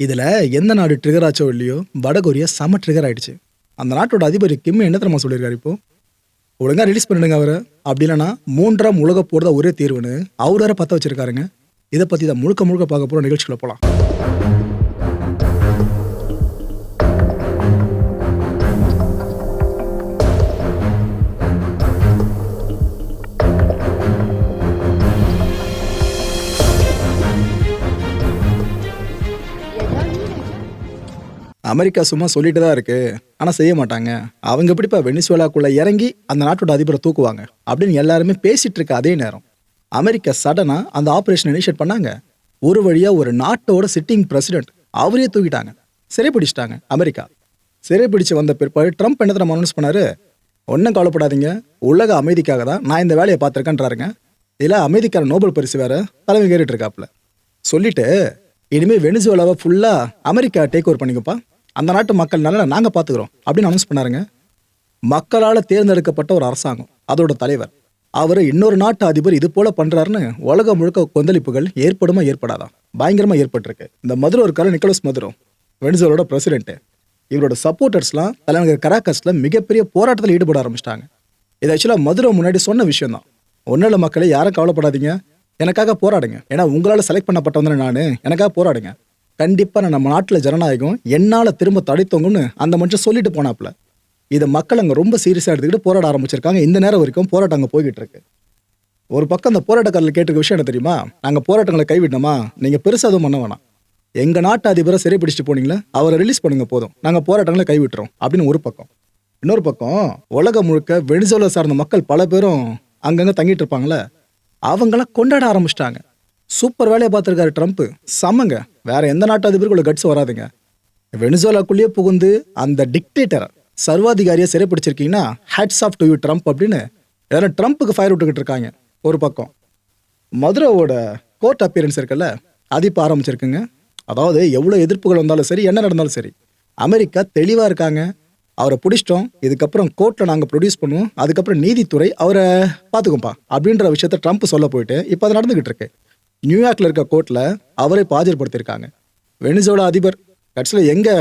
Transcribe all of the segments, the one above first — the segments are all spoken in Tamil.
இதில் எந்த நாடு ட்ரிகர் ஆச்சோ இல்லையோ வடகொரியா செம ட்ரிகர் ஆயிடுச்சு. அந்த நாட்டோட அதிபர் கிம் என்ன தெரியுமா சொல்லியிருக்காரு இப்போ? ஒழுங்காக ரிலீஸ் பண்ணிடுங்க அவரை. அப்படி இல்லைன்னா மூன்றாம் உலக போடுறத ஒரே தீர்வுன்னு அவர் வேற பற்ற வச்சிருக்காருங்க. இதை பற்றி தான் முழுக்க முழுக்க பார்க்க போகிற நிகழ்ச்சிகளை போகலாம் அமெரிக்கா சும்மா சொல்லிட்டு தான் இருக்கு. ஆனால் செய்ய மாட்டாங்க. அவங்க எப்படிப்பா வெனிசுவேலாக்குள்ள இறங்கி அந்த நாட்டோட அதிபரை தூக்குவாங்க? அப்படின்னு எல்லாருமே பேசிட்டு இருக்க அதே நேரம். அமெரிக்கா சடனாக அந்த ஆப்ரேஷன் இனிஷியேட் பண்ணாங்க. ஒரு வழியாக ஒரு நாட்டோட சிட்டிங் பிரசிடென்ட் அவரே தூக்கிட்டாங்க. சிறைப்பிடிச்சிட்டாங்க அமெரிக்கா. சிறை பிடிச்சு வந்த பிற்பாடு ட்ரம்ப் என்ன தெரியுமா அனௌன்ஸ் பண்ணாரு? ஒன்றும் கவலைப்படாதீங்க. உலக அமைதிக்காக தான் நான் இந்த வேலையை பார்த்துருக்கேன்றாருங்க. இதில் அமைதிக்கான நோபல் பரிசு வேற தலைமை கேட்டுட்டு இருக்காப்புல. சொல்லிட்டு இனிமேல் வெனிசுவேலாவை ஃபுல்லாக அமெரிக்கா டேக் ஓவர் பண்ணிக்கப்பா அந்த நாட்டு மக்கள் நல்லா நாங்கள் பாத்துக்கிறோம் அப்படின்னு அனௌன்ஸ் பண்ணாருங்க. மக்களால் தேர்ந்தெடுக்கப்பட்ட ஒரு அரசாங்கம் அதோட தலைவர். அவர் இன்னொரு நாட்டு அதிபர் இது போல பண்றாருன்னு உலகம் முழுக்க கொந்தளிப்புகள் ஏற்படுமா ஏற்படாதான் பயங்கரமா ஏற்பட்டிருக்கு. இந்த மதுரோ இருக்காரு நிக்கோலஸ் மதுரோ வெனிசுவேலோட பிரசிடென்ட் இவரோட சப்போர்ட்டர்ஸ்லாம் தலைநகர் கராக்கஸ்ல மிகப்பெரிய போராட்டத்தில் ஈடுபட ஆரம்பிச்சிட்டாங்க. இது ஆக்சுவலாக மதுரை முன்னாடி சொன்ன விஷயம் தான் ஒன்றில் மக்களே யாரும் கவலைப்படாதீங்க. எனக்காக போராடுங்க. ஏன்னா உங்களால் செலக்ட் பண்ணப்பட்டவங்க நான். எனக்காக போராடுங்க. கண்டிப்பாக நான் நம்ம நாட்டில் ஜனநாயகம் என்னால் திரும்ப தடைத்தோங்கன்னு அந்த மனுஷன் சொல்லிட்டு போனாப்புல. இதை மக்கள் அங்கே ரொம்ப சீரியஸாக எடுத்துக்கிட்டு போராட ஆரம்பிச்சிருக்காங்க. இந்த நேரம் வரைக்கும் போராட்டம் அங்கே போய்கிட்டு இருக்கு. ஒரு பக்கம் அந்த போராட்டக்காரர்கள் கேட்டிருக்க விஷயம் என்ன தெரியுமா? நாங்கள் போராட்டங்களை கைவிட்டோமா? நீங்கள் பெருசாக எதுவும் பண்ண வேணாம். எங்கள் நாட்டு அதிபரை சிறை பிடிச்சிட்டு போனீங்களா? அவரை ரிலீஸ் பண்ணுங்க போதும். நாங்கள் போராட்டங்களை கைவிட்டுறோம் அப்படின்னு ஒரு பக்கம். இன்னொரு பக்கம் உலகம் முழுக்க வெனிசோலா சார்ந்த மக்கள் பல பேரும் அங்கங்கே தங்கிட்டு இருப்பாங்களே அவங்களாம் கொண்டாட ஆரம்பிச்சிட்டாங்க. சூப்பர் வேலையை பார்த்துருக்காரு ட்ரம்ப். சமங்க வேற எந்த நாட்டு அதிபருக்குள்ள கட்ஸ் வராதுங்க. வெனிசோலாக்குள்ளேயே புகுந்து அந்த டிக்டேட்டரை சர்வாதிகாரியை சிறைப்பிடிச்சிருக்கீங்கன்னா hats off to you Trump அப்படின்னு யாரும் ட்ரம்ப்புக்கு ஃபயர் விட்டுக்கிட்டு இருக்காங்க ஒரு பக்கம். மதுரைவோட கோர்ட் அப்பியரன்ஸ் இருக்குல்ல அது இப்போ ஆரம்பிச்சிருக்குங்க. அதாவது எவ்வளோ எதிர்ப்புகள் வந்தாலும் சரி என்ன நடந்தாலும் சரி அமெரிக்கா தெளிவாக இருக்காங்க. அவரை பிடிச்சிட்டோம் இதுக்கப்புறம் கோர்ட்டில் நாங்கள் ப்ரொடியூஸ் பண்ணுவோம் அதுக்கப்புறம் நீதித்துறை அவரை பார்த்துக்கும்பா அப்படின்ற விஷயத்த ட்ரம்ப் சொல்ல போயிட்டு இப்போ அது நடந்துகிட்டு இருக்கு. நியூயார்க்கில் இருக்க கோர்ட்டில் அவரை பாஜர்படுத்தியிருக்காங்க வெனிசோலா அதிபர் கட்சியில் எங்கே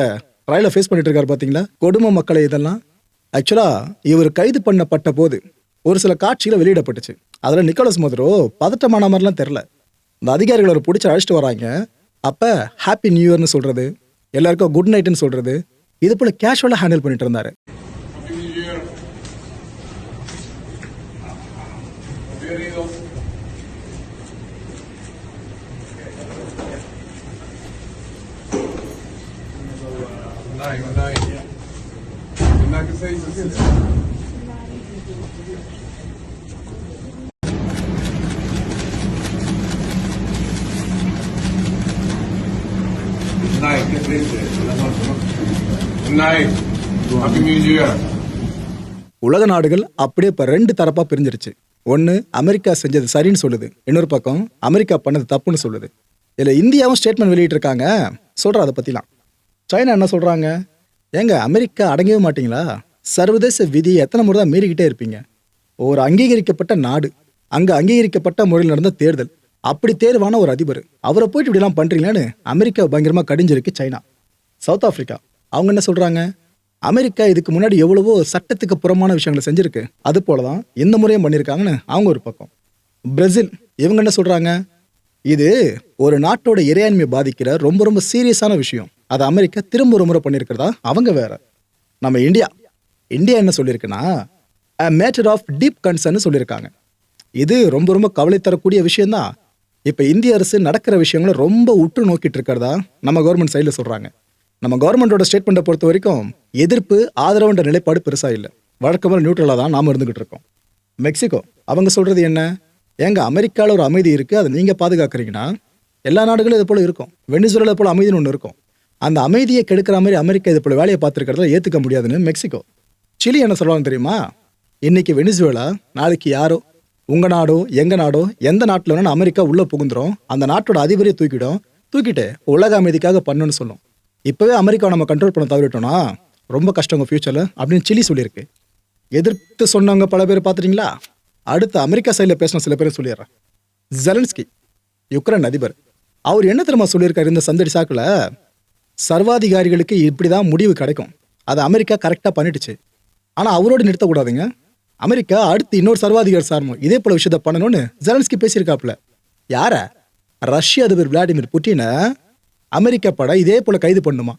ட்ரையலை ஃபேஸ் பண்ணிட்டு இருக்காரு பார்த்தீங்களா கொடுமை மக்களை இதெல்லாம். ஆக்சுவலாக இவர் கைது பண்ணப்பட்ட போது ஒரு சில காட்சிகளை வெளியிடப்பட்டுச்சு. அதில் நிக்கோலஸ் மதுரோ பதட்டமான மாதிரிலாம் தெரில இந்த அதிகாரிகள் அவர் பிடிச்சி அழைச்சிட்டு வராங்க. அப்போ ஹாப்பி நியூ இயர்னு சொல்கிறது எல்லாருக்கும் குட் நைட்னு சொல்கிறது இது போல் கேஷுவலாக ஹேண்டில் பண்ணிட்டு இருந்தாரு. உலக நாடுகள் அப்படியே இப்போ ரெண்டு தரப்பா பிரிஞ்சிருச்சு. ஒன்று அமெரிக்கா செஞ்சது சரின்னு சொல்லுது. இன்னொரு பக்கம் அமெரிக்கா பண்ணது தப்புன்னு சொல்லுது. இதில் இந்தியாவும் ஸ்டேட்மெண்ட் வெளியிட்டிருக்காங்க. சொல்கிற அதை பற்றிலாம் சைனா என்ன சொல்கிறாங்க ஏங்க அமெரிக்கா அடங்கவே மாட்டிங்களா? சர்வதேச விதியை எத்தனை முறை தான் மீறிக்கிட்டே இருப்பீங்க? ஒரு அங்கீகரிக்கப்பட்ட நாடு அங்கே அங்கீகரிக்கப்பட்ட முறையில் நடந்த தேர்தல் அப்படி தேர்வான ஒரு அதிபர் அவரை போயிட்டு இப்படிலாம் பண்ணுறீங்களான்னு அமெரிக்கா பயங்கரமாக கடிஞ்சிருக்கு சைனா. சவுத் ஆஃப்ரிக்கா அவங்க என்ன சொல்கிறாங்க அமெரிக்கா இதுக்கு முன்னாடி எவ்வளவோ சட்டத்துக்கு புறமான விஷயங்களை செஞ்சுருக்கு. அது போல தான் இந்த முறையும் பண்ணியிருக்காங்கன்னு அவங்க ஒரு பக்கம். பிரேசில் இவங்க என்ன சொல்கிறாங்க இது ஒரு நாட்டோட இறையாண்மையை பாதிக்கிற ரொம்ப ரொம்ப சீரியஸான விஷயம். அதை அமெரிக்கா திரும்ப ஒரு முறை பண்ணியிருக்கிறதா? அவங்க வேற. நம்ம இந்தியா. இந்தியா என்ன சொல்லியிருக்குன்னா மேட்டர் ஆஃப் டீப் கன்சர்ன் சொல்லியிருக்காங்க. இது ரொம்ப ரொம்ப கவலை தரக்கூடிய விஷயம்தான். இப்போ இந்திய அரசு நடக்கிற விஷயங்களை ரொம்ப உற்று நோக்கிட்டு இருக்கிறதா நம்ம கவர்மெண்ட் சைடில் சொல்கிறாங்க நம்ம கவர்மெண்டோட ஸ்டேட்மெண்ட்டை பொறுத்த வரைக்கும் எதிர்ப்பு ஆதரவுன்ற நிலைப்பாடு பெருசாக இல்லை. வழக்கமாக நியூட்ரலாக தான் நாம் இருந்துகிட்டு இருக்கோம். மெக்சிகோ அவங்க சொல்கிறது என்ன? ஏங்க அமெரிக்காவில் ஒரு அமைதி இருக்குது அதை நீங்கள் பாதுகாக்கிறீங்கன்னா எல்லா நாடுகளும் இது போல் இருக்கும். வெனிசுவேலா போல் அமைதின்னு ஒன்று இருக்கும். அந்த அமைதியை கெடுக்கிற மாதிரி அமெரிக்கா இது போல வேலையை பார்த்துருக்கிறதுல ஏற்றுக்க முடியாதுன்னு மெக்சிகோ. சிலி என்ன சொல்லுவாங்க தெரியுமா? இன்னைக்கு வெனிசுவேலா நாளைக்கு யாரோ? உங்கள் நாடோ எங்கள் நாடோ எந்த நாட்டில் வேணாலும் அமெரிக்கா உள்ளே புகுந்துடும் அந்த நாட்டோட அதிபரையை தூக்கிடும். தூக்கிட்டு உலக அமைதிக்காக பண்ணுன்னு சொல்லும். இப்போவே அமெரிக்காவை நம்ம கண்ட்ரோல் பண்ண தவறிட்டோம்னா ரொம்ப கஷ்டங்க ஃப்யூச்சரில் அப்படின்னு சிலி சொல்லியிருக்கு. எதிர்த்து சொன்னவங்க பல பேர் பார்த்துட்டீங்களா? அடுத்து அமெரிக்கா சைடில் பேசின சில பேர் சொல்லிடுறேன். ஜெலன்ஸ்கி யுக்ரைன் அதிபர். அவர் என்ன தெரியுமா சொல்லியிருக்காரு இந்த சந்தடி சாக்கில்? சர்வாதிகாரிகளுக்கு இப்படி தான் முடிவு கிடைக்கும். அதை அமெரிக்கா கரெக்டாக பண்ணிடுச்சு. ஆனால் அவரோடு நிறுத்தக்கூடாதுங்க. அமெரிக்கா அடுத்து இன்னொரு சர்வாதிகாரி சார்மோ இதே போல விஷயத்த பண்ணணும்னு ஜெலன்ஸ்கி பேசியிருக்காப்புல. யார? ரஷ்ய அதிபர் விளாடிமிர் புட்டினை அமெரிக்கா படை இதே போல கைது பண்ணுமா?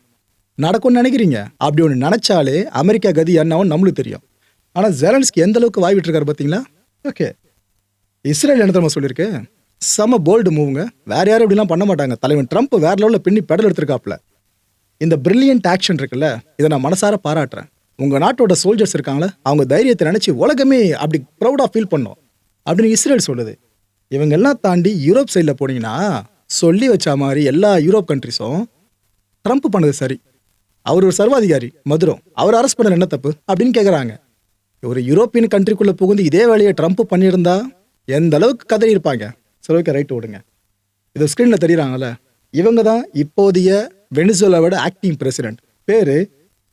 நடக்கும்னு நினைக்கிறீங்க. அப்படி ஒன்று நினைச்சாலே அமெரிக்கா கதி என்னவும் நம்மளுக்கு தெரியும். ஆனால் ஜெலன்ஸ்கி எந்த அளவுக்கு வாய் விட்டுருக்காரு பார்த்தீங்களா ஓகே. இஸ்ரேல் என்ன தெரியுமா சொல்லியிருக்கு? செம போல்டு மூவுங்க வேற யாரும் இப்படிலாம் பண்ண மாட்டாங்க. தலைவன் ட்ரம்ப் வேற லெவலில் பின்னி பெடல் எடுத்திருக்காப்புல. இந்த பிரில்லியன்ட் ஆக்ஷன் இருக்குல்ல இதை நான் மனசார பாராட்டுறேன். உங்கள் நாட்டோட சோல்ஜர்ஸ் இருக்காங்களே அவங்க தைரியத்தை நினச்சி உலகமே அப்படி ப்ரௌடாக ஃபீல் பண்ணோம். அப்படின்னு இஸ்ரேல் சொல்லுது. இவங்கெல்லாம் தாண்டி யூரோப் சைடில் போனீங்கன்னா சொல்லி வச்ச மாதிரி எல்லா யூரோப் கண்ட்ரிஸும் ட்ரம்ப் பண்ணது சரி. அவர் ஒரு சர்வாதிகாரி மதுரம் அவர் அரெஸ்ட் பண்ணல என்ன தப்பு? அப்படின்னு கேட்குறாங்க ஒரு யூரோப்பியன் கண்ட்ரிக்குள்ளே புகுந்து இதே வேலையை ட்ரம்ப் பண்ணியிருந்தா எந்த அளவுக்கு கதறி இருப்பாங்க சரி ஓகே ரைட் விடுங்க இது ஸ்க்ரீனில் தெரியுறாங்கல்ல. இவங்க தான் இப்போதைய வெனிசுலாவோட ஆக்டிங் பிரசிடென்ட் பேர்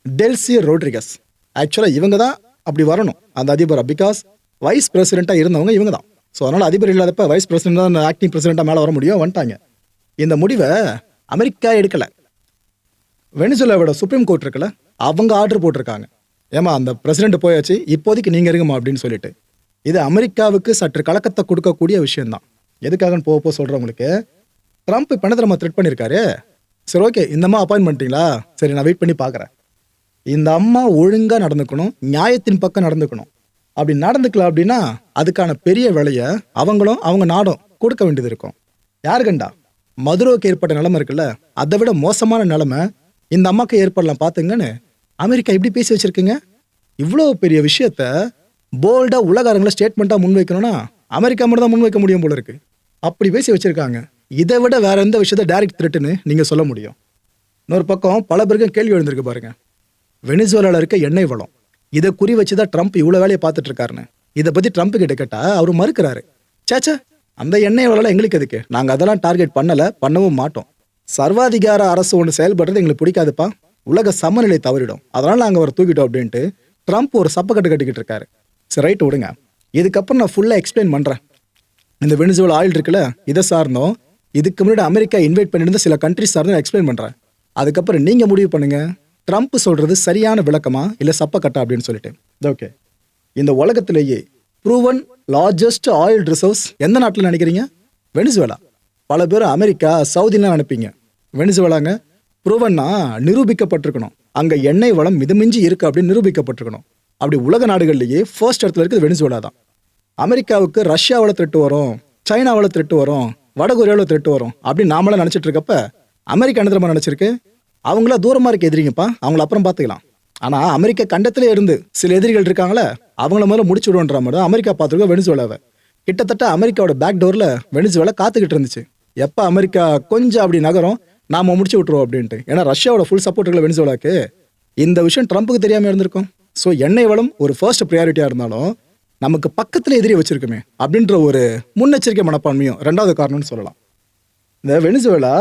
டெல்சி ரோட்ரிகஸ். ஆக்சுவலாக இவங்க தான் அப்படி வரணும். அந்த அதிபராக பிகாஸ் வைஸ் பிரசிடெண்ட்டாக இருந்தவங்க இவங்க தான். ஸோ அதனால் அதிபர் இல்லாதப்ப வைஸ் பிரசிடென்ட் தான் ஆக்டிங் பிரசிடெண்ட்டாக மேலே வர முடியும்? வந்துட்டாங்க. இந்த முடிவை அமெரிக்கா எடுக்கலை. வெனிசுலாவோட சுப்ரீம் கோர்ட் இருக்குல்ல அவங்க ஆர்டர் போட்டிருக்காங்க. ஏமா அந்த பிரசிடென்ட் போயாச்சு இப்போதைக்கு நீங்கள் இருங்கம்மா அப்படின்னு சொல்லிட்டு. இது அமெரிக்காவுக்கு சற்று கலக்கத்தை கொடுக்கக்கூடிய விஷயம்தான். எதுக்காகன்னு போக போக சொல்கிறவங்களுக்கு ட்ரம்ப் இப்போ என்ன த்ரெட் பண்ணியிருக்காரு சரி ஓகே இந்த அம்மா அப்பாயின் பண்ணிட்டீங்களா சரி நான் வெயிட் பண்ணி பார்க்குறேன். இந்த அம்மா ஒழுங்காக நடந்துக்கணும் நியாயத்தின் பக்கம் நடந்துக்கணும். அப்படி நடந்துக்கல அப்படின்னா அதுக்கான பெரிய விலையை அவங்களும் அவங்க நாடும் கொடுக்க வேண்டியது இருக்கும். யாரு கண்டா? மதுரோவுக்கு ஏற்பட்ட நிலைமை இருக்குல்ல அதை விட மோசமான நிலைமை இந்த அம்மாக்கு ஏற்படலாம். பார்த்துங்கன்னு அமெரிக்கா இப்படி பேசி வச்சுருக்குங்க? இவ்வளோ பெரிய விஷயத்த போல்டாக உலக அரங்கில் ஸ்டேட்மெண்ட்டாக முன்வைக்கணும்னா அமெரிக்கா மட்டும் தான் முன்வைக்க முடியும் போல இருக்கு. அப்படி பேசி வச்சுருக்காங்க. இதை விட வேற எந்த விஷயத்த டைரக்ட் த்ரெட்டுன்னு நீங்கள் சொல்ல முடியும். இன்னொரு பக்கம் பல பேருக்கும் கேள்வி எழுந்திருக்கு பாருங்க. வெனிசுவலாவில் இருக்க எண்ணெய் வளம். இதை குறி வச்சு தான் ட்ரம்ப் இவ்வளோ வேலையை பார்த்துட்டு இருக்காருன்னு. இதை பற்றி ட்ரம்ப் கிட்ட கேட்டால் அவர் மறுக்கிறாரு. சேச்சா அந்த எண்ணெய் வளம் எங்களுக்கு எதுக்கு? நாங்கள் அதெல்லாம் டார்கெட் பண்ணலை பண்ணவும் மாட்டோம். சர்வாதிகார அரசு ஒன்று செயல்படுறது எங்களுக்கு பிடிக்காதுப்பா. உலக சமநிலை தவறிடும். அதனால் நாங்கள் அவரை தூக்கிட்டோம் அப்படின்ட்டு ட்ரம்ப் ஒரு சப்பக்கட்டு கட்டிக்கிட்டு இருக்காரு. சரி ரைட் விடுங்க. இதுக்கப்புறம் நான் ஃபுல்லாக எக்ஸ்பிளைன் பண்ணுறேன் இந்த வெனிசுவல் ஆயில் இருக்குல்ல இதை சார்ந்தோம் இதுக்கு முன்னாடி அமெரிக்கா இன்வைட் பண்ணியிருந்த சில கண்ட்ரிஸ் நான் எக்ஸ்பிளைன் பண்ணுறேன் அதுக்கப்புறம் நீங்கள் முடிவு பண்ணுங்க. ட்ரம்ப் சொல்கிறது சரியான விளக்கமா? இல்ல சப்பக்கட்டா அப்படின்னு சொல்லிட்டு. ஓகே இந்த உலகத்திலேயே ப்ரூவன் லார்ஜஸ்ட் ஆயில் ரிசர்வ்ஸ் எந்த நாட்டில் நினைக்கிறீங்க? வெனிசுவேலா. பல பேர் அமெரிக்கா சவுதிலாம் நினைப்பீங்க. வெனிசுவேலாங்க ப்ரூவன்னா நிரூபிக்கப்பட்டிருக்கணும். அங்கே எண்ணெய் வளம் மிதமிஞ்சி இருக்கு அப்படின்னு நிரூபிக்கப்பட்டிருக்கணும். அப்படி உலக நாடுகள்லேயே ஃபர்ஸ்ட் இடத்துல இருக்குது வெனிசுவேலா தான். அமெரிக்காவுக்கு ரஷ்யாவில் திருட்டு வரும். சைனாவில் திருட்டு வரும். வடகொரியாவில் த்ரெட்டு வரும். அப்படின்னு நாமளாம் நினச்சிட்டு இருக்கப்ப அமெரிக்கா என்ன தெரியுமா நினச்சிருக்கு? அவங்கள தூரமாக இருக்க எதிரிங்கப்பா. அவங்கள அப்புறம் பார்த்துக்கலாம். ஆனால் அமெரிக்க கண்டத்திலே இருந்து சில எதிரிகள் இருக்காங்களே அவங்கள முதல்ல முடிச்சு விடுன்ற மாதிரி தான் அமெரிக்கா பார்த்துருக்கோம் வெனிசுவேலாவை. கிட்டத்தட்ட அமெரிக்காவோட பேக் டோரில் வெனிசுவேலா காத்துக்கிட்டு இருந்துச்சு. எப்போ அமெரிக்கா கொஞ்சம் அப்படி நகரம் நாம முடிச்சு விட்டுருவோம் அப்படின்ட்டு. ஏன்னா ரஷ்யாவோட ஃபுல் சப்போர்ட் இருக்குல்ல வெனிசுவேலாக்கு. இந்த விஷயம் ட்ரம்ப்புக்கு தெரியாமல் இருந்திருக்கும். ஸோ எண்ணெய் வளம் ஒரு ஃபர்ஸ்ட் ப்ரையாரிட்டியாக இருந்தாலும் நமக்கு பக்கத்தில் எதிரி வச்சிருக்குமே அப்படின்ற ஒரு முன்னெச்சரிக்கை மனப்பான்மையும் ரெண்டாவது காரணம்னு சொல்லலாம். இந்த வெனிசுவேலா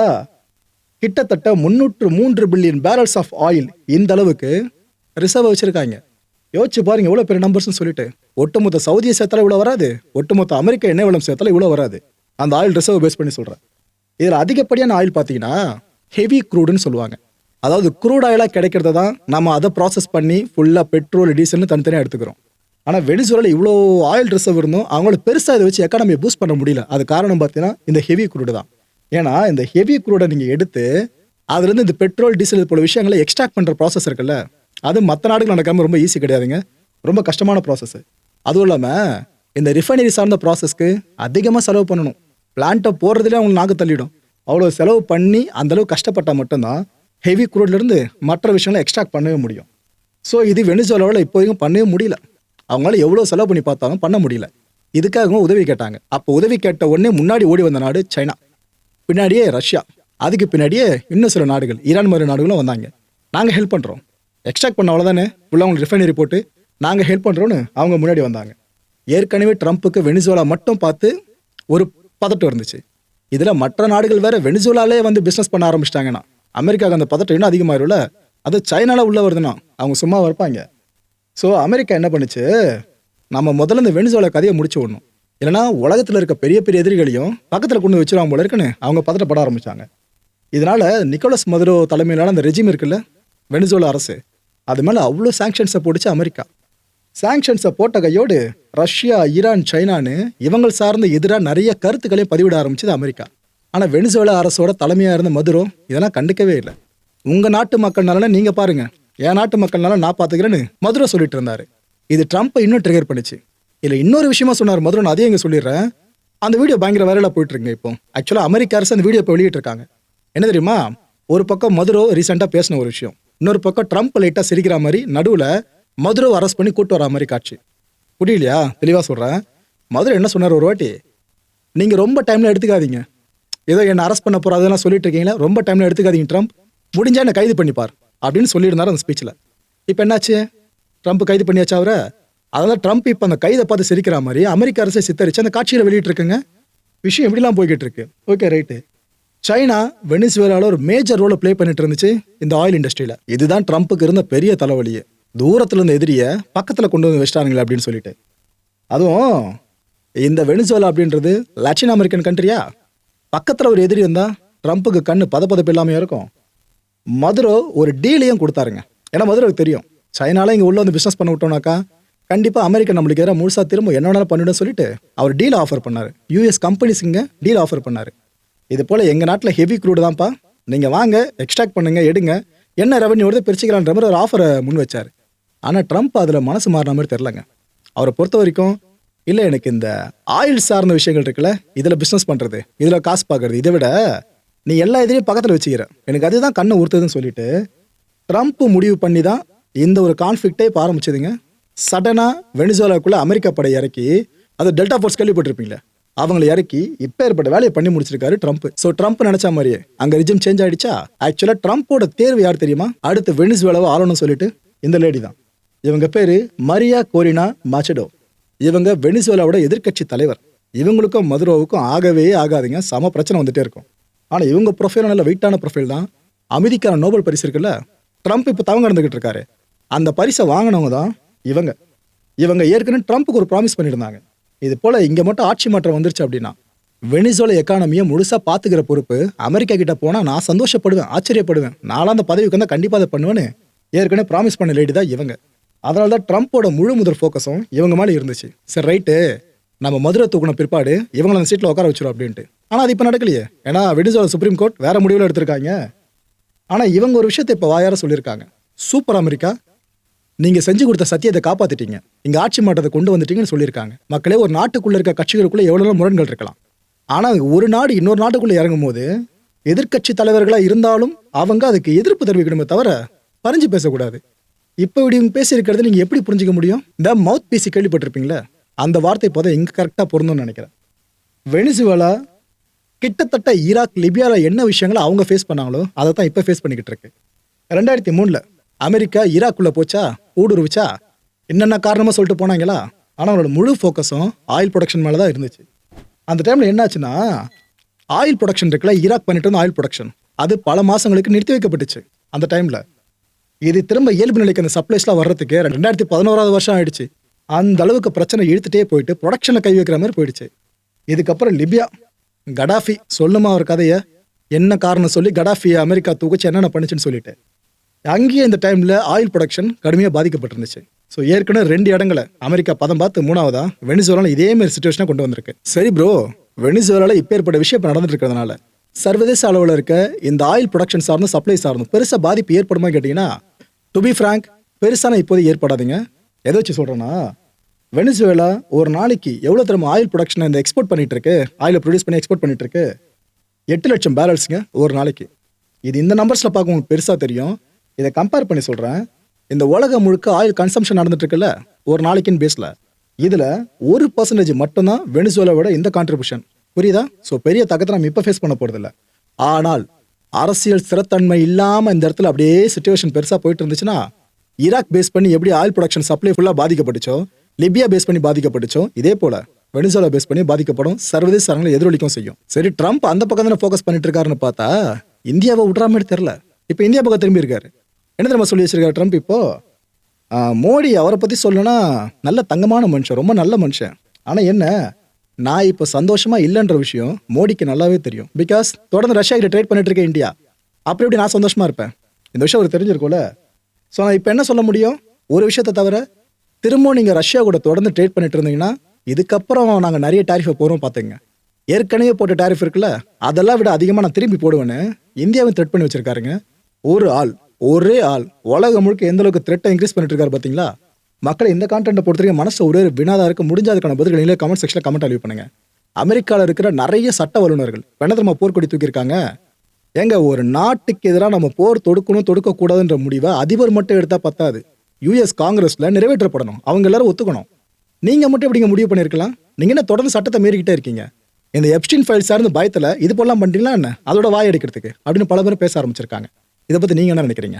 கிட்டத்தட்ட முன்னூற்று மூன்று பில்லியன் பேரல்ஸ் ஆஃப் ஆயில் இந்த அளவுக்கு ரிசர்வ் வச்சிருக்காங்க. யோசிச்சு பாருங்க எவ்வளோ பெரிய நம்பர்ஸ்னு சொல்லிட்டு. ஒட்டுமொத்த சவுதியை சேர்த்தால இவ்வளோ வராது. ஒட்டுமொத்த அமெரிக்க எண்ணெய் வளம் சேர்த்தால இவ்வளோ வராது. அந்த ஆயில் ரிசர்வ் பேஸ் பண்ணி சொல்கிறேன் இதில் அதிகப்படியான ஆயில் பார்த்தீங்கன்னா ஹெவி க்ரூடுன்னு சொல்லுவாங்க. அதாவது க்ரூட் ஆயிலாக கிடைக்கிறத தான் நம்ம அதை ப்ராசஸ் பண்ணி ஃபுல்லாக பெட்ரோல் டீசல்னு தனித்தனியாக எடுத்துக்கிறோம். ஆனால் வெனிசுவலில் இவ்வளோ ஆயில் ரிசர்வ் இருந்தும் அவங்கள பெருசாக இதை வச்சு எக்கானமியை பூஸ்ட் பண்ண முடியல. அது காரணம் பார்த்தீங்கன்னா இந்த ஹெவி குரூடு தான். ஏன்னா இந்த ஹெவி குரூடை நீங்கள் எடுத்து அதுலேருந்து இந்த பெட்ரோல் டீசல் இது போல விஷயங்களை எக்ஸ்ட்ராக்ட் பண்ணுற ப்ராசஸ் இருக்குல்ல அது மற்ற நாடுகள் நடக்காமல் ரொம்ப ஈஸி கிடையாதுங்க. ரொம்ப கஷ்டமான ப்ராசஸ் அதுவும் இல்லாமல் இந்த ரிஃபைனரி சார்ந்த ப்ராசஸ்க்கு அதிகமாக செலவு பண்ணணும். பிளான்ட்டை போடுறதுலேயே அவங்களுக்கு நாக்கு தள்ளிடும். அவ்வளோ செலவு பண்ணி அந்தளவு கஷ்டப்பட்டால் மட்டும்தான் ஹெவி குரூட்லேருந்து மற்ற விஷயங்களை எக்ஸ்ட்ராக்ட் பண்ணவே முடியும். ஸோ இது வெனிசுவலாவில் இப்போதைக்கும் பண்ணவே முடியல. அவங்களால எவ்வளோ செலவு பண்ணி பார்த்தாலும் பண்ண முடியல. இதுக்காகவும் உதவி கேட்டாங்க. அப்போ உதவி கேட்ட உடனே முன்னாடி ஓடி வந்த நாடு சைனா. பின்னாடியே ரஷ்யா. அதுக்கு பின்னாடியே இன்னும் சில நாடுகள். ஈரான் மாதிரி நாடுகளும் வந்தாங்க. நாங்கள் ஹெல்ப் பண்ணுறோம் எக்ஸ்ட்ராக்ட் பண்ண அவ்வளோதானே ஃபுல்லாக அவங்களுக்கு ரிஃபைனரி போட்டு நாங்கள் ஹெல்ப் பண்ணுறோன்னு அவங்க முன்னாடி வந்தாங்க. ஏற்கனவே ட்ரம்ப்புக்கு வெனிசுவலா மட்டும் பார்த்து ஒரு பதட்டம் இருந்துச்சு. இதில் மற்ற நாடுகள் வேற வெனிசுவலாலே வந்து பிஸ்னஸ் பண்ண ஆரம்பிச்சிட்டாங்கன்னா அமெரிக்காவுக்கு அந்த பதட்டம் இன்னும் அதிகமாயிரும்ல? அது சைனாவில் உள்ள வருதுன்னா அவங்க சும்மா இருப்பாங்க. ஸோ அமெரிக்கா என்ன பண்ணுச்சு? நம்ம முதல்ல இந்த வெனிசுவேலா கதையை முடிச்சு விடணும். இல்லைனா உலகத்தில் இருக்க பெரிய பெரிய எதிரிகளையும் பக்கத்தில் கொண்டு வச்சிருவாங்க போல இருக்குன்னு அவங்க பதட்டப்பட ஆரம்பித்தாங்க இதனால் நிக்கோலஸ் மதுரோ தலைமையிலான அந்த ரெஜிம் இருக்குல்ல வெனிசோலா அரசு அது மேலே அவ்வளோ சாங்ஷன்ஸை போட்டுச்சு அமெரிக்கா. சாங்ஷன்ஸை போட்ட கையோடு ரஷ்யா ஈரான் சைனான்னு இவங்கள் சார்ந்த எதிராக நிறைய கருத்துக்களையும் பதிவிட ஆரம்பிச்சது அமெரிக்கா. ஆனால் வெனிசுவேலா அரசோட தலைமையாக இருந்த மதுரோ இதெல்லாம் கண்டுக்கவே இல்லை. உங்கள் நாட்டு மக்கள் நலனை நீங்கள் பாருங்கள் என் நாட்டு மக்கள்னால நான் பார்த்துக்கிறேன்னு மதுரை சொல்லிட்டு இருந்தாரு. இது ட்ரம்ப்பை இன்னும் ட்ரிகர் பண்ணிச்சு. இல்லை இன்னொரு விஷயமா சொன்னார் மதுரை நான் அதையும் இங்கே சொல்லிடுறேன். அந்த வீடியோ பயங்கர வைரலாக போயிட்டு இருக்குங்க இப்போ. ஆக்சுவலாக அமெரிக்க அரசு அந்த வீடியோ இப்போ வெளியிட்டிருக்காங்க. என்ன தெரியுமா? ஒரு பக்கம் மதுரோ ரீசெண்டாக பேசின ஒரு விஷயம். இன்னொரு பக்கம் ட்ரம்ப் லைட்டாக சிரிக்கிற மாதிரி நடுவில் மதுரோ அரெஸ்ட் பண்ணி கூட்டு வர மாதிரி காட்சி. புரியலையா? தெளிவாக சொல்கிறேன் மதுரை என்ன சொன்னார் ஒரு வாட்டி? நீங்கள் ரொம்ப டைமில் எடுத்துக்காதீங்க. ஏதோ என்னை அரெஸ்ட் பண்ண போகிற அதெல்லாம் சொல்லிட்டு இருக்கீங்களா ரொம்ப டைமில் எடுத்துக்காதீங்க ட்ரம்ப் முடிஞ்சால் என்னை கைது பண்ணிப்பார். அப்படின்னு சொல்லியிருந்தார் அந்த ஸ்பீச்சில் இப்போ என்னாச்சு? ட்ரம்ப் கைது பண்ணியாச்சா அவரை? அதனால் ட்ரம்ப் இப்போ அந்த கைதை பார்த்து சிரிக்கிற மாதிரி அமெரிக்க அரசை சித்தரித்து அந்த காட்சியில் வெளியிட்டிருக்குங்க. விஷயம் எப்படிலாம் போய்கிட்டு இருக்கு ஓகே ரைட்டு சைனா வெனிசுவேலாவில் ஒரு மேஜர் ரோலை ப்ளே பண்ணிட்டு இருந்துச்சு இந்த ஆயில் இண்டஸ்ட்ரியில் இதுதான் ட்ரம்ப்புக்கு இருந்த பெரிய தலைவலியே. தூரத்தில் இருந்த எதிரியை பக்கத்தில் கொண்டு வந்து வச்சிட்டாங்களே அப்படின்னு சொல்லிட்டு. அதுவும் இந்த வெனிசுவேலா அப்படின்றது லட்டின் அமெரிக்கன் கண்ட்ரியா பக்கத்தில் ஒரு எதிரி இருந்தால் ட்ரம்ப்புக்கு கண்ணு பதப்பதப்பு இல்லாமல் இருக்கும்? மதுரோ ஒரு டீலையும் கொடுத்தாருங்க. ஏன்னா மதுரோக்கு தெரியும். சைனால இங்க உள்ள வந்து பிசினஸ் பண்ண விட்டோம்னாக்கா கண்டிப்பா அமெரிக்கா நம்மளுக்கு எதிராக முழுசா திரும்ப என்ன வேணாலும் பண்ணிடும் சொல்லிட்டு அவர் டீல் ஆஃபர் பண்ணாரு. யூஎஸ் கம்பெனிஸுங்க டீல் ஆஃபர் பண்ணாரு. இது போல எங்க நாட்டில் ஹெவி க்ரூடு தான்ப்பா. நீங்க வாங்க எக்ஸ்ட்ராக்ட் பண்ணுங்க எடுங்க. என்ன ரெவன்யூ வருது பிரிச்சுக்கலான்ற மாதிரி ஒரு ஆஃபரை முன் வச்சார். ஆனால் ட்ரம்ப் அதில் மனசு மாறின மாதிரி தெரிலங்க அவரை பொறுத்த வரைக்கும் இல்லை எனக்கு இந்த ஆயில் சார்ந்த விஷயங்கள் இருக்குல்ல இதில் பிஸ்னஸ் பண்ணுறது இதில் காசு பார்க்கறது இதை விட நீ எல்லா இதையும் பக்கத்தில் வச்சுக்கிற. எனக்கு அதுதான் கண்ணை உறுத்துதுன்னு சொல்லிட்டு ட்ரம்ப் முடிவு பண்ணி தான் இந்த ஒரு கான்ஃப்ளிக்டே இப்போ ஆரம்பிச்சதுங்க. சடனாக வெனிசுவேலாக்குள்ள அமெரிக்கா படை இறக்கி அது டெல்டா ஃபோர்ஸ் கேள்விப்பட்டிருப்பீங்களே அவங்களை இறக்கி இப்போ ஏற்பட்ட வேலையை பண்ணி முடிச்சிருக்காரு ட்ரம்ப் ஸோ ட்ரம்ப் நினைச்ச மாதிரியே அங்கே ரிஜிம் சேஞ்ச் ஆயிடுச்சா? ஆக்சுவலாக ட்ரம்ப்போட தேர்வு யார் தெரியுமா? அடுத்து வெனிசுவேலாவை ஆளணும்னு சொல்லிட்டு இந்த லேடி தான். இவங்க பேர் மரியா கோரினா மாச்சடோ இவங்க வெனிசுவேலாவோட எதிர்க்கட்சி தலைவர். இவங்களுக்கும் மதுரோவுக்கும் ஆகவே ஆகாதுங்க. சம பிரச்சனை வந்துட்டே இருக்கும். ஆனால் இவங்க ப்ரொஃபைலும் நல்ல வெயிட்டான ப்ரொஃபைல் தான். அமைதிக்கான நோபல் பரிசு இருக்குல்ல ட்ரம்ப் இப்போ தவங்க நடந்துகிட்டு இருக்காரு. அந்த பரிசை வாங்கினவங்க தான் இவங்க. இவங்க ஏற்கனவே ட்ரம்ப்புக்கு ஒரு ப்ராமிஸ் பண்ணியிருந்தாங்க. இது போல் இங்கே மட்டும் ஆட்சி மாற்றம் வந்துருச்சு அப்படின்னா வெனிசுவேலா எக்கானமியை முழுசாக பார்த்துக்கிற பொறுப்பு அமெரிக்கா கிட்ட போனால் நான் சந்தோஷப்படுவேன் ஆச்சரியப்படுவேன். நான்லாம் அந்த பதவிக்கு வந்தா கண்டிப்பாக அதை பண்ணுவேன்னு ஏற்கனவே ப்ராமிஸ் பண்ண லேடி தான் இவங்க. அதனால தான் ட்ரம்ப்போட முழு முதல் ஃபோக்கஸும் இவங்க மேலே இருந்துச்சு. சரி ரைட்டு நம்ம மதுரை தூக்குன பிற்பாடு இவங்களை அந்த சீட்டில் உட்கார வச்சிடும் அப்படின்ட்டு. ஆனால் அது இப்போ நடக்கலையே. ஏன்னா வெனிசுவேலா சுப்ரீம் கோர்ட் வேற முடிவில் எடுத்திருக்காங்க. ஆனால் இவங்க ஒரு விஷயத்தை இப்போ வாயார சொல்லியிருக்காங்க. சூப்பர் அமெரிக்கா நீங்கள் செஞ்சு கொடுத்த சத்தியத்தை காப்பாற்றிட்டீங்க இங்கே ஆட்சி மாற்றத்தை கொண்டு வந்துட்டீங்கன்னு சொல்லியிருக்காங்க. மக்களே ஒரு நாட்டுக்குள்ளே இருக்க கட்சிகளுக்குள்ள எவ்வளோ முரண்கள் இருக்கலாம். ஆனால் ஒரு நாடு இன்னொரு நாட்டுக்குள்ளே இறங்கும் போது எதிர்க்கட்சி தலைவர்களாக இருந்தாலும் அவங்க அதுக்கு எதிர்ப்பு தெரிவிக்கணுமே தவிர பறிஞ்சு பேசக்கூடாது. இப்போ இப்படி இவங்க பேசியிருக்கிறது நீங்கள் எப்படி புரிஞ்சுக்க முடியும்? இந்த மவுத் பீசி கேள்விப்பட்டிருப்பீங்களே? அந்த வார்த்தை போத இங்கே கரெக்டாக பொருந்தும்னு நினைக்கிறேன். வெனிசுவேலா கிட்டத்தட்ட ஈராக் லிபியாவில் என்ன விஷயங்களை அவங்க ஃபேஸ் பண்ணாங்களோ அதை தான் இப்போ ஃபேஸ் பண்ணிக்கிட்டு இருக்கு. ரெண்டாயிரத்தி மூணில் அமெரிக்கா ஈராக்குள்ளே போச்சா? ஊடுருவிச்சா? என்னென்ன காரணமாக சொல்லிட்டு போனாங்களா? ஆனால் அவங்களோட முழு ஃபோக்கஸும் ஆயில் ப்ரொடக்ஷன் மேலே தான் இருந்துச்சு. அந்த டைமில் என்னாச்சுன்னா ஆயில் ப்ரொடக்ஷன் இருக்குல்ல ஈராக் பண்ணிட்டு இருந்த ஆயில் ப்ரொடக்ஷன் அது பல மாதங்களுக்கு நிறுத்தி வைக்கப்பட்டுச்சு அந்த டைமில் இது திரும்ப இயல்பு நிலைக்கு அந்த சப்ளைஸ்லாம் வர்றதுக்கு ரெண்டாயிரத்தி பதினோராவது வருஷம் ஆயிடுச்சு. அந்த அளவுக்கு பிரச்சனை இழுத்துட்டே போயிட்டு ப்ரொடக்ஷனை கை வைக்கிற மாதிரி போயிடுச்சு. இதுக்கப்புறம் லிபியா கடாஃபி சொல்லுமா அவர் கதையை? என்ன காரணம் சொல்லி கடாஃபியை அமெரிக்கா தூக்குச்சு என்னென்ன பண்ணுச்சுன்னு சொல்லிட்டு. அங்கேயே இந்த டைமில் ஆயில் ப்ரொடக்ஷன் கடுமையாக பாதிக்கப்பட்டிருந்துச்சு. ஸோ ஏற்கனவே ரெண்டு இடங்களை அமெரிக்கா பதம் பார்த்து மூணாவதா வெனிசுவலால இதே மாதிரி சுச்சுவேஷனை கொண்டு வந்திருக்கு. சரி ப்ரோ வெனிசுவலால இப்போ ஏற்பட்ட விஷயம் இப்போ நடந்துட்டு இருக்கிறதுனால சர்வதேச அளவில் இருக்க இந்த ஆயில் ப்ரொடக்ஷன் சார்ந்தும் சப்ளை சார்ந்தும் பெருசாக பாதிப்பு ஏற்படுமா கேட்டிங்கன்னா டு பி ஃப்ராங்க் பெருசான இப்போதைக்கு ஏற்படாதீங்க. எதை வச்சு சொல்கிறேன்னா வெனிசுவேலா ஒரு நாளைக்கு எவ்வளோ திரும்ப ஆயில் ப்ரொடக்ஷனை இந்த எக்ஸ்போர்ட் பண்ணிட்டு இருக்கு ஆயிலை ப்ரொடியூஸ் பண்ணி எக்ஸ்போர்ட் பண்ணிட்டு இருக்கு எட்டு லட்சம் பேரல்ஸுங்க ஒரு நாளைக்கு. இது இந்த நம்பர்ஸில் பார்க்க உங்களுக்கு பெருசாக தெரியும். இதை கம்பேர் பண்ணி சொல்கிறேன் இந்த உலகம் முழுக்க ஆயில் கன்சம்ஷன் நடந்துட்டு இருக்குல்ல ஒரு நாளைக்குன்னு பேஸில் இதில் ஒரு பர்சன்டேஜ் மட்டும்தான் வெனிசுவேலாவோட இந்த கான்ட்ரிபியூஷன் புரியுதா? ஸோ பெரிய தக்கத்தை நம்ம இப்போ ஃபேஸ் பண்ண போகிறதில்ல ஆனால் அரசியல் ஸ்திரத்தன்மை இல்லாமல் இந்த இடத்துல அப்படியே சுச்சுவேஷன் பெருசாக போயிட்டு இருந்துச்சுன்னா ஈராக் பேஸ் பண்ணி எப்படி ஆயில் ப்ரொடக்ஷன் சப்ளை ஃபுல்லாக பாதிக்கப்பட்டுச்சோ லிபியா பேஸ் பண்ணி பாதிக்கப்பட்டுச்சோ இதே போல வெனிசோலா பேஸ் பண்ணி பாதிக்கப்படும் சர்வதேச அரங்களை எதிரொலிக்கும் செய்யும். சரி ட்ரம்ப் அந்த பக்கம் தானே ஃபோக்கஸ் பண்ணிட்டு இருக்காருன்னு பார்த்தா இந்தியாவை விட்றாமே தெரில தெரியல. இப்போ இந்தியா பக்கம் திரும்பி இருக்காரு. என்ன தெரியுமா சொல்லி வச்சிருக்காரு ட்ரம்ப் இப்போ? மோடி அவரை பற்றி சொல்லணும்னா நல்ல தங்கமான மனுஷன் ரொம்ப நல்ல மனுஷன். ஆனால் என்ன நான் இப்போ சந்தோஷமா இல்லைன்ற விஷயம் மோடிக்கு நல்லாவே தெரியும். பிகாஸ் தொடர்ந்து ரஷ்யா கிட்ட ட்ரேட் பண்ணிட்டு இருக்க இந்தியா. அப்படி எப்படி நான் சந்தோஷமா இருப்பேன். இந்த விஷயம் அவர் தெரிஞ்சிருக்கும்ல. ஸோ நான் இப்போ என்ன சொல்ல முடியும்? ஒரு விஷயத்தை தவிர திரும்பவும் நீங்கள் ரஷ்யா கூட தொடர்ந்து ட்ரேட் பண்ணிட்டு இருந்தீங்கன்னா இதுக்கப்புறம் நாங்கள் நிறைய டாரிஃபை போகிறோம் பார்த்துங்க ஏற்கனவே போட்ட டாரிஃப் இருக்குல்ல அதெல்லாம் விட அதிகமாக நான் திரும்பி போடுவேன்னு இந்தியாவை த்ரெட் பண்ணி வச்சிருக்காருங்க. ஒரு ஆள் ஒரே ஆள் உலகம் முழுக்க எந்த அளவுக்கு த்ரெட்டை இன்க்ரீஸ் பண்ணிட்டு இருக்காரு பார்த்தீங்களா? மக்களை இந்த கான்டென்ட்டை பொறுத்தவரைக்கும் மனசு ஒரே ஒரு வினாதா இருக்க. முடிஞ்சதுக்கான நீங்களே கமெண்ட் செக்ஷனில் கமெண்ட் அழிவு பண்ணுங்க. அமெரிக்காவில் இருக்கிற நிறைய சட்ட வல்லுநர்கள் பெண்ணதர்மா போர்க்கொடி தூக்கியிருக்காங்க. ஏங்க ஒரு நாட்டுக்கு எதிராக நம்ம போர் தொடுக்கணும் தொடுக்கக்கூடாதுன்ற முடிவை அதிபர் மட்டும் எடுத்தா பத்தாது. யூஎஸ் காங்கிரஸ்ல நிறைவேற்றப்படணும். அவங்க எல்லாரும் ஒத்துக்கணும். நீங்க மட்டும் எப்படிங்க முடிவு பண்ணிருக்கலாம் நீங்க என்ன தொடர்ந்து சட்டத்தை மீறிக்கிட்டே இருக்கீங்க? இந்த எப்ஸ்டின் ஃபைல் சார்ந்த பயத்துல இது போலாம் பண்ணுறீங்களா என்ன? அதோட வாய் எடுக்கிறதுக்கு அப்படின்னு பல பேர் பேச ஆரம்பிச்சிருக்காங்க. இதை பத்தி நீங்க என்ன நினைக்கிறீங்க?